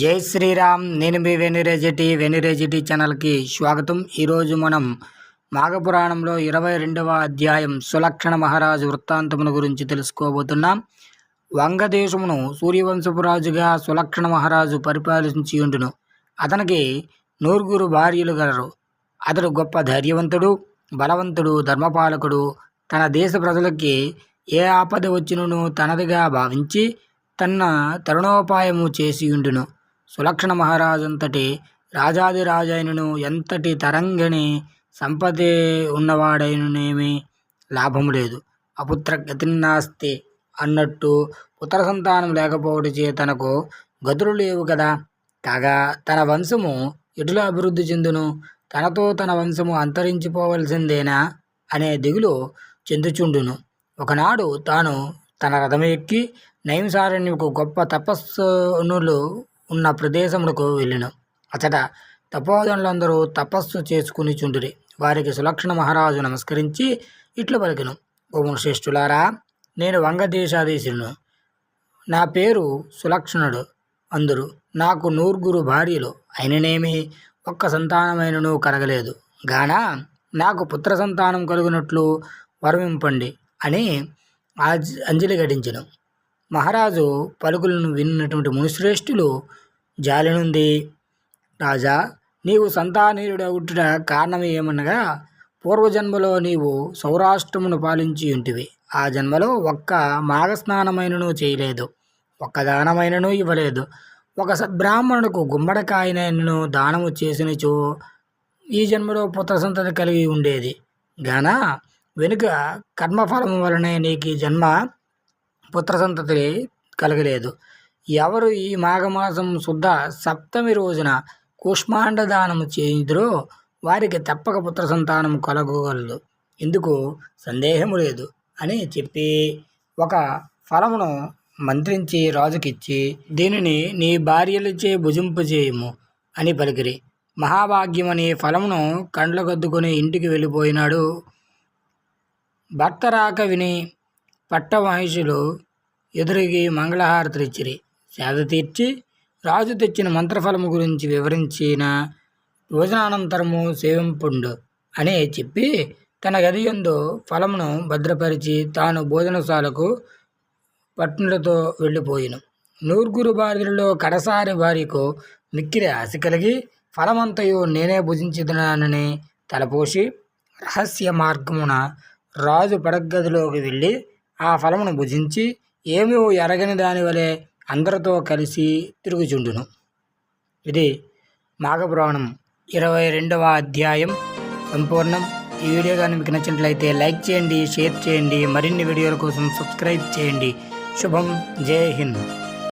జై శ్రీరామ్. నేను మీ వెనిరేజిటి వెనిరేజిటి ఛానల్కి స్వాగతం. ఈరోజు మనం మాఘపురాణంలో ఇరవై రెండవ అధ్యాయం సులక్షణ మహారాజు వృత్తాంతమును గురించి తెలుసుకోబోతున్నాం. వంగదేశమును సూర్యవంశపు రాజుగా సులక్షణ మహారాజు పరిపాలించి ఉండును. అతనికి నూరుగురు భార్యలు గలరు. అతడు గొప్ప ధైర్యవంతుడు బలవంతుడు ధర్మపాలకుడు. తన దేశ ప్రజలకి ఏ ఆపద వచ్చినను తనదిగా భావించి తన తరుణోపాయము చేసి ఉండును. సులక్షణ మహారాజంతటి రాజాదిరాజైనను ఎంతటి తరంగని సంపదే ఉన్నవాడైననేమి లాభము లేదు. అపుత్ర గతిన్నాస్తి అన్నట్టు పుత్ర సంతానం లేకపోవడిచే తనకు గతులు లేవు కదా. కాగా తన వంశము ఎటులో అభివృద్ధి చెందును? తనతో తన వంశము అంతరించిపోవలసిందేనా? అనే దిగులు చెందుచుండును. ఒకనాడు తాను తన రథం ఎక్కి నైంసారణ్యకు గొప్ప తపస్సునులు ఉన్న ప్రదేశమునకు వెళ్ళెను. అచట తపోధనులందరూ తపస్సు చేసుకుని చుండిరి. వారికి సులక్షణ మహారాజు నమస్కరించి ఇట్లు పలికెను. ఓ శ్రేష్ఠులారా నేను వంగదేశాధీశులను నా పేరు సులక్షణుడు. అందరు నాకు నూరుగురు భార్యలు. అయిననేమి ఒక్క సంతానమైనను కలగలేదు గాన నాకు పుత్ర సంతానం కలుగునట్లు వరమింపండి అని అంజలి గడించను. మహారాజు పలుకులను విన్నటువంటి మునిశ్రేష్ఠులు జాలినుంది రాజా నీవు సంతానీయుడవుట కారణం ఏమనగా పూర్వజన్మలో నీవు సౌరాష్ట్రమును పాలించి ఉంటివి. ఆ జన్మలో ఒక్క మాఘస్నానమైనను చేయలేదు ఒక్క దానమైనను ఇవ్వలేదు. ఒక సద్బ్రాహ్మణులకు గుమ్మడికాయనను దానము చేసినచో ఈ జన్మలో పుత్ర సంతతి కలిగి ఉండేది. గాన వెనుక కర్మఫలం వలనే నీకు ఈ జన్మ పుత్ర సంతతి కలగలేదు. ఎవరు ఈ మాఘమాసం శుద్ధ సప్తమి రోజున కూష్మాండ దానము చేయుదురో వారికి తప్పక పుత్ర సంతానం కలగగలదు. ఎందుకు సందేహము లేదు అని చెప్పి ఒక ఫలమును మంత్రించి రాజుకిచ్చి దీనిని నీ భార్యలచే భుజింపు చేయము అని పలికిరి. మహాభాగ్యమని ఫలమును కండ్లకద్దుకొని ఇంటికి వెళ్ళిపోయినాడు. భర్త రాక విని పట్టమహిషులు ఎదురిగి మంగళహారతులిచ్చిరి సేద తీర్చి రాజు తెచ్చిన మంత్రఫలము గురించి వివరించిన భోజనానంతరము సేవింపుండు అని చెప్పి తన గది యందు ఫలమును భద్రపరిచి తాను భోజనశాలకు పట్నులతో వెళ్ళిపోయిను. నూరుగురు భార్యలలో కడసారి వారికు మిక్కిరి ఆశ కలిగి ఫలమంతయు నేనే భుజించుతున్నానని తలపోసి రహస్య మార్గమున రాజు పడగదిలోకి వెళ్ళి ఆ ఫలమును భుజించి ఏమీ ఎరగని దాని వలె అందరితో కలిసి తిరుగుచుండును. ఇది మాఘపురాణం ఇరవై రెండవ అధ్యాయం సంపూర్ణం. ఈ వీడియో కానీ మీకు నచ్చినట్లయితే లైక్ చేయండి షేర్ చేయండి మరిన్ని వీడియోల కోసం సబ్స్క్రైబ్ చేయండి. శుభం జై హింద్.